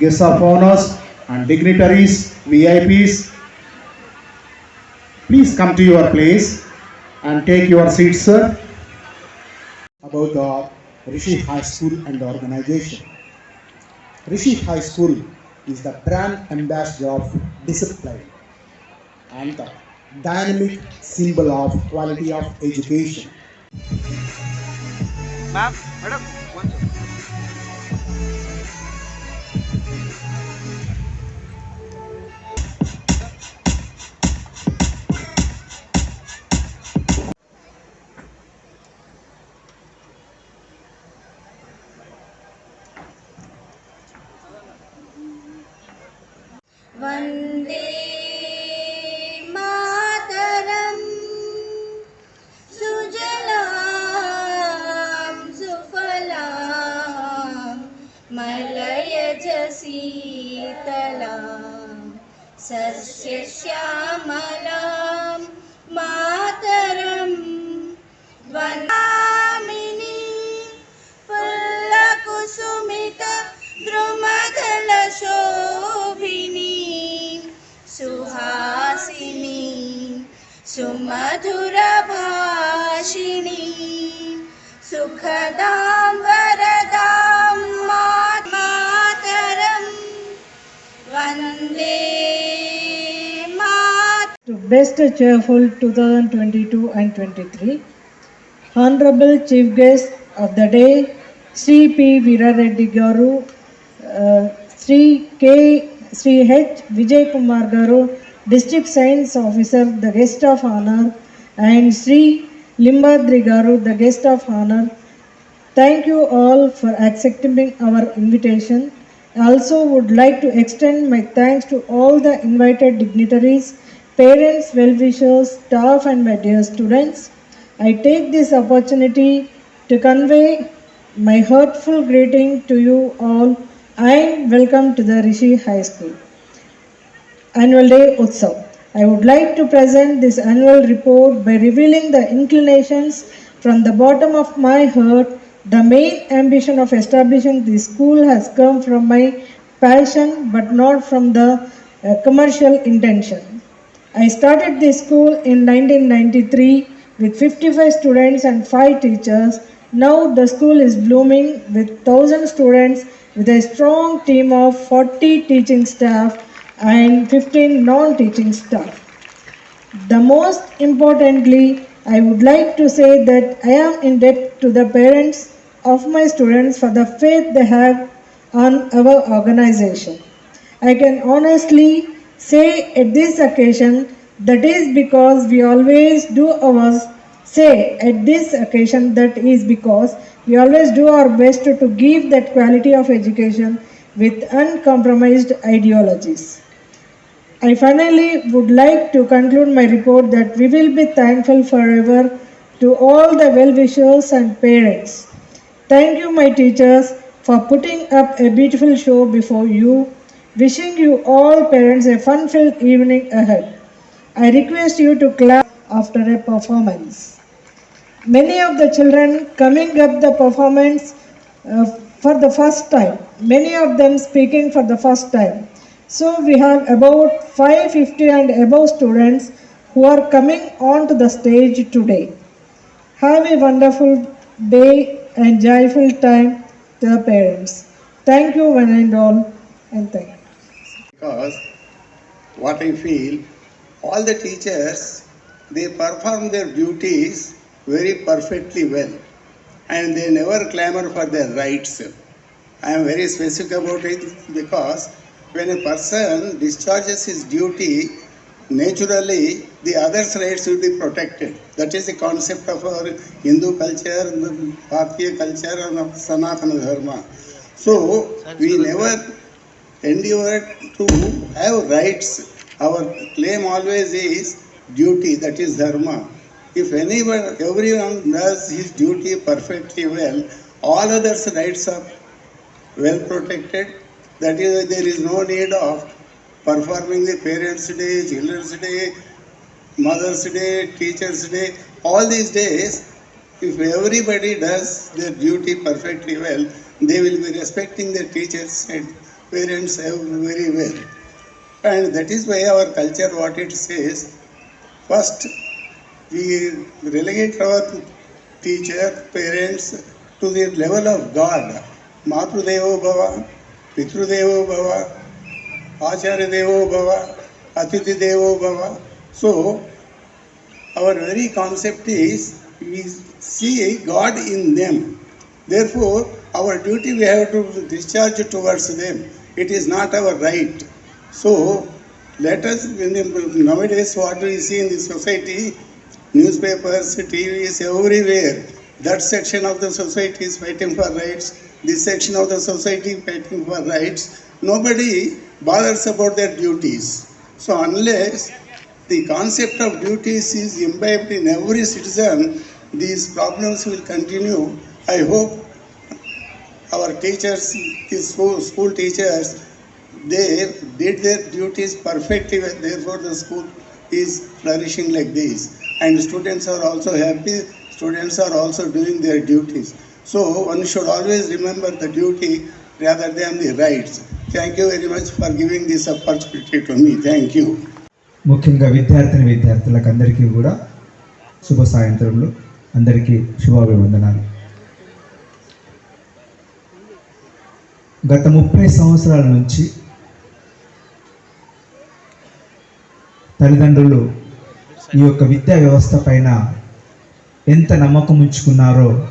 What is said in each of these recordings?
guests of honors and dignitaries, VIPs, please come to your place and take your seats, sir. About the Rishi High School and the organization. Rishi High School is the brand ambassador of discipline and the dynamic symbol of quality of education. Ma'am, madam. Best Cheerful 2022 and 23. Honorable Chief Guest of the day, Sri P. Virareddy Garu, uh, Sri K. Sri H. Vijay Kumar Garu, District Science Officer, the guest of honor, and Sri Limbadri Garu, the guest of honor. Thank you all for accepting our invitation. I also would like to extend my thanks to all the invited dignitaries, parents, well-wishers, staff and my dear students. I take this opportunity to convey my heartful greeting to you all and welcome to the Rishi High School. Annual Day Utsav. I would like to present this annual report by revealing the inclinations from the bottom of my heart. The main ambition of establishing this school has come from my passion but not from the uh, commercial intention. I started this school in 1993 with 55 students and 5 teachers. Now the school is blooming with 1000 students with a strong team of 40 teaching staff and 15 non-teaching staff. The most importantly, I would like to say that I am in debt to the parents of my students for the faith they have on our organization. I can honestly say at this occasion that is because we always do ours say at this occasion that is because we always do our best to, to give that quality of education with uncompromised ideologies. I finally would like to conclude my report that we will be thankful forever to all the well wishers and parents. Thank you, my teachers, for putting up a beautiful show before you. Wishing you all parents a fun filled evening ahead. I request you to clap after a performance. Many of the children coming up the performance uh, for the first time, many of them speaking for the first time. So we have about 550 and above students who are coming onto the stage today. Have a wonderful day and joyful time to the parents. Thank you one and all and thank you. Because what I feel, all the teachers, they perform their duties very perfectly well and they never clamor for their rights. I am very specific about it because when a person discharges his duty, naturally the other's rights will be protected. That is the concept of our Hindu culture, Bharatiya culture and of Sanatana Dharma. So we never endeavor to have rights. Our claim always is duty, that is dharma. If anyone, everyone does his duty perfectly well, all others' rights are well protected. That is there is no need of performing the Parents' Day, Children's Day, Mother's Day, Teachers' Day. All these days, if everybody does their duty perfectly well, they will be respecting their teachers and parents have very well. And that is why our culture, what it says, first we relegate our teacher, parents to the level of God. Matrudevo Bhava, Pitrudevo Bhava, Acharya Devo Bhava, Atiti Devo Bhava. So, our very concept is we see God in them. Therefore, our duty we have to discharge towards them. It is not our right. So, let us, nowadays, what we see in the society, newspapers, TVs, everywhere, that section of the society is fighting for rights, this section of the society fighting for rights. Nobody bothers about their duties. So, unless the concept of duties is imbibed in every citizen, these problems will continue. I hope our teachers, the school, school teachers, they did their duties perfectly, therefore the school is flourishing like this. And students are also happy, students are also doing their duties. So one should always remember the duty rather than the rights. Thank you very much for giving this opportunity to me. Thank you. ముఖ్యంగా విద్యార్థిని విద్యార్థులకు అందరికీ కూడా శుభ సాయంత్రంలో అందరికీ శుభాభివందనాలు గత ముప్పై సంవత్సరాల నుంచి తల్లిదండ్రులు ఈ యొక్క విద్యా వ్యవస్థ పైన ఎంత నమ్మకం ఉంచుకున్నారో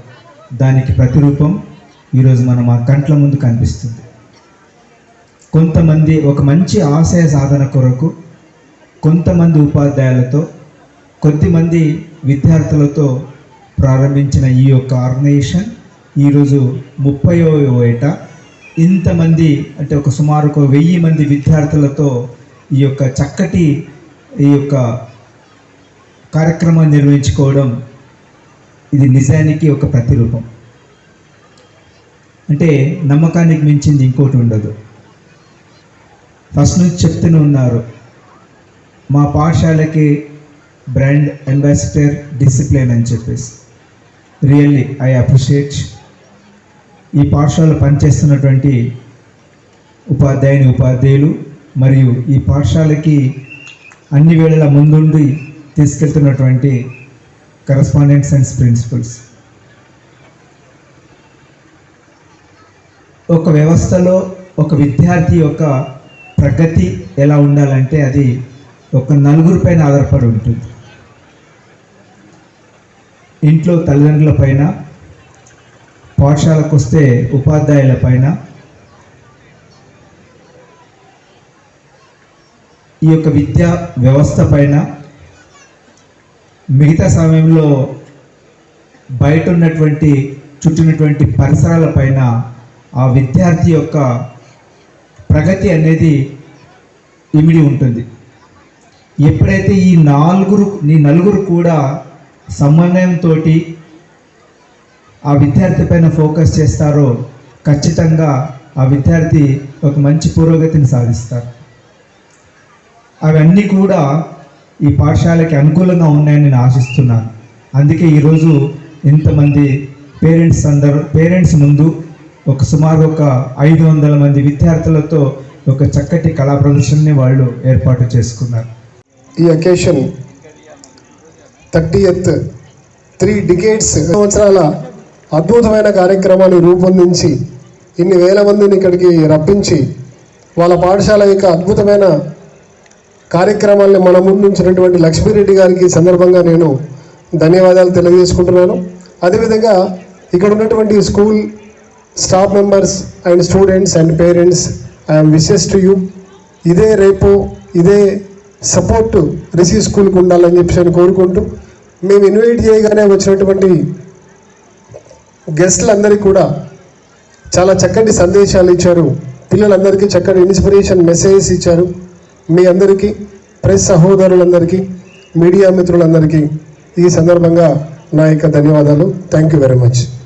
దానికి ప్రతిరూపం ఈరోజు మనం ఆ కంట్ల ముందు కనిపిస్తుంది. కొంతమంది ఒక మంచి ఆశయ సాధన కొరకు కొంతమంది ఉపాధ్యాయులతో కొద్దిమంది విద్యార్థులతో ప్రారంభించిన ఈ యొక్క ఆర్గనైజేషన్ ఈరోజు ముప్పయో ఏట ఇంతమంది అంటే ఒక సుమారు ఒక వెయ్యి మంది విద్యార్థులతో ఈ యొక్క చక్కటి ఈ యొక్క కార్యక్రమాన్ని నిర్వహించుకోవడం ఇది నిజానికి ఒక ప్రతిరూపం. అంటే నమ్మకానికి మించింది ఇంకోటి ఉండదు. ఫస్ట్ నుంచి చెప్తూనే ఉన్నారు మా పాఠశాలకి బ్రాండ్ అంబాసిడర్ డిసిప్లిన్ అని చెప్పేసి. రియల్లీ ఐ అప్రిషియేట్ ఈ పాఠశాల పనిచేస్తున్నటువంటి ఉపాధ్యాయుని ఉపాధ్యాయులు మరియు ఈ పాఠశాలకి అన్ని వేళల ముందుండి తీసుకెళ్తున్నటువంటి కరస్పాండెంట్స్ అండ్ ప్రిన్సిపల్స్ ఒక వ్యవస్థలో ఒక విద్యార్థి యొక్క ప్రగతి ఎలా ఉండాలంటే అది ఒక నలుగురి పైన ఆధారపడి ఉంటుంది. ఇంట్లో తల్లిదండ్రుల పైన పాఠశాలకు వస్తే ఉపాధ్యాయుల పైన ఈ యొక్క విద్యా వ్యవస్థ పైన మిగతా సమయంలో బయట ఉన్నటువంటి చుట్టినటువంటి పరిసరాల పైన ఆ విద్యార్థి యొక్క ప్రగతి అనేది ఇమిడి ఉంటుంది. ఎప్పుడైతే ఈ నాలుగురు ఈ నలుగురు కూడా సమన్వయంతో ఆ విద్యార్థి పైన ఫోకస్ చేస్తారో ఖచ్చితంగా ఆ విద్యార్థి ఒక మంచి పురోగతిని సాధిస్తారు. అవన్నీ కూడా ఈ పాఠశాలకి అనుకూలంగా ఉన్నాయని నేను ఆశిస్తున్నాను. అందుకే ఈరోజు ఇంతమంది పేరెంట్స్ అందరూ పేరెంట్స్ ముందు ఒక సుమారు ఒక ఐదు వందల మంది విద్యార్థులతో ఒక చక్కటి కళా ప్రదర్శనని వాళ్ళు ఏర్పాటు చేసుకున్నారు. ఈ అకేషన్ థర్టీ ఎత్ త్రీ డికేట్స్ సంవత్సరాల అద్భుతమైన కార్యక్రమాన్ని రూపొందించి ఇన్ని వేల మందిని ఇక్కడికి రప్పించి వాళ్ళ పాఠశాల యొక్క అద్భుతమైన కార్యక్రమాల్ని మన ముందుంచినటువంటి లక్ష్మీరెడ్డి గారికి సందర్భంగా నేను ధన్యవాదాలు తెలియజేసుకుంటున్నాను. అదేవిధంగా ఇక్కడ ఉన్నటువంటి school staff members and students and parents I'm wishes to you. ఇదే రేపు ఇదే సపోర్ట్ రిసీ స్కూల్కి ఉండాలని చెప్పి నేను కోరుకుంటూ మేము ఇన్వైట్ చేయగానే వచ్చినటువంటి గెస్ట్లందరికీ కూడా చాలా చక్కటి సందేశాలు ఇచ్చారు. పిల్లలందరికీ చక్కటి ఇన్స్పిరేషన్ మెసేజెస్ ఇచ్చారు. మీ అందరికీ ప్రెస్ సహోదరులందరికీ మీడియా మిత్రులందరికీ ఈ సందర్భంగా నా యొక్క ధన్యవాదాలు. Thank you very much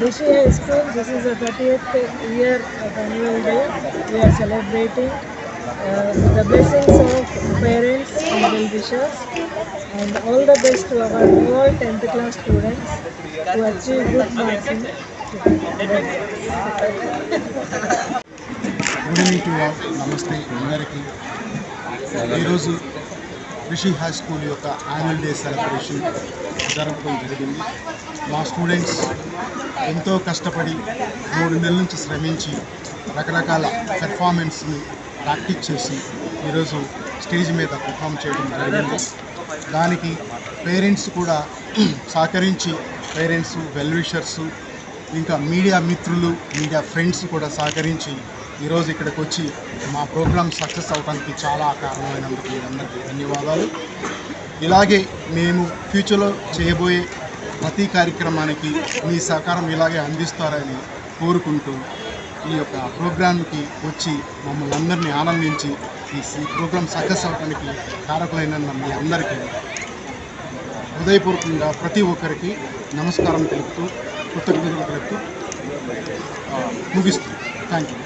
Rishi High School, this is the 30th year of annual day. We are celebrating uh, with the blessings of parents and well wishers and all the best to our all 10th class students who achieve good marks in good evening to all నమస్తే అందరికీ ఈరోజు Rishi high school యొక్క annual day celebration జరపడం జరిగింది. మా students ఎంతో కష్టపడి మూడు నెలల నుంచి శ్రమించి రకరకాల పెర్ఫార్మెన్స్ని ప్రాక్టీస్ చేసి ఈరోజు స్టేజ్ మీద పెర్ఫామ్ చేయడం జరిగింది. దానికి పేరెంట్స్ కూడా సహకరించి పేరెంట్స్ వెల్విషర్సు ఇంకా మీడియా మిత్రులు మీడియా ఫ్రెండ్స్ కూడా సహకరించి ఈరోజు ఇక్కడికి వచ్చి మా ప్రోగ్రాం సక్సెస్ అవడానికి చాలా కారణమైనందుకు మీరందరికీ ధన్యవాదాలు. ఇలాగే మేము ఫ్యూచర్లో చేయబోయే ప్రతి కార్యక్రమానికి మీ సహకారం ఇలాగే అందిస్తారని కోరుకుంటూ ఈ యొక్క ప్రోగ్రాంకి వచ్చి మమ్మల్ని అందరినీ ఆనందించి ఈ ప్రోగ్రాం సక్సెస్ అవడానికి కారకులైన మీ అందరికీ హృదయపూర్వకంగా ప్రతి ఒక్కరికి నమస్కారం తెలుపుతూ కృతజ్ఞతలు తెలుపుతూ ముగిస్తుంది. Thank you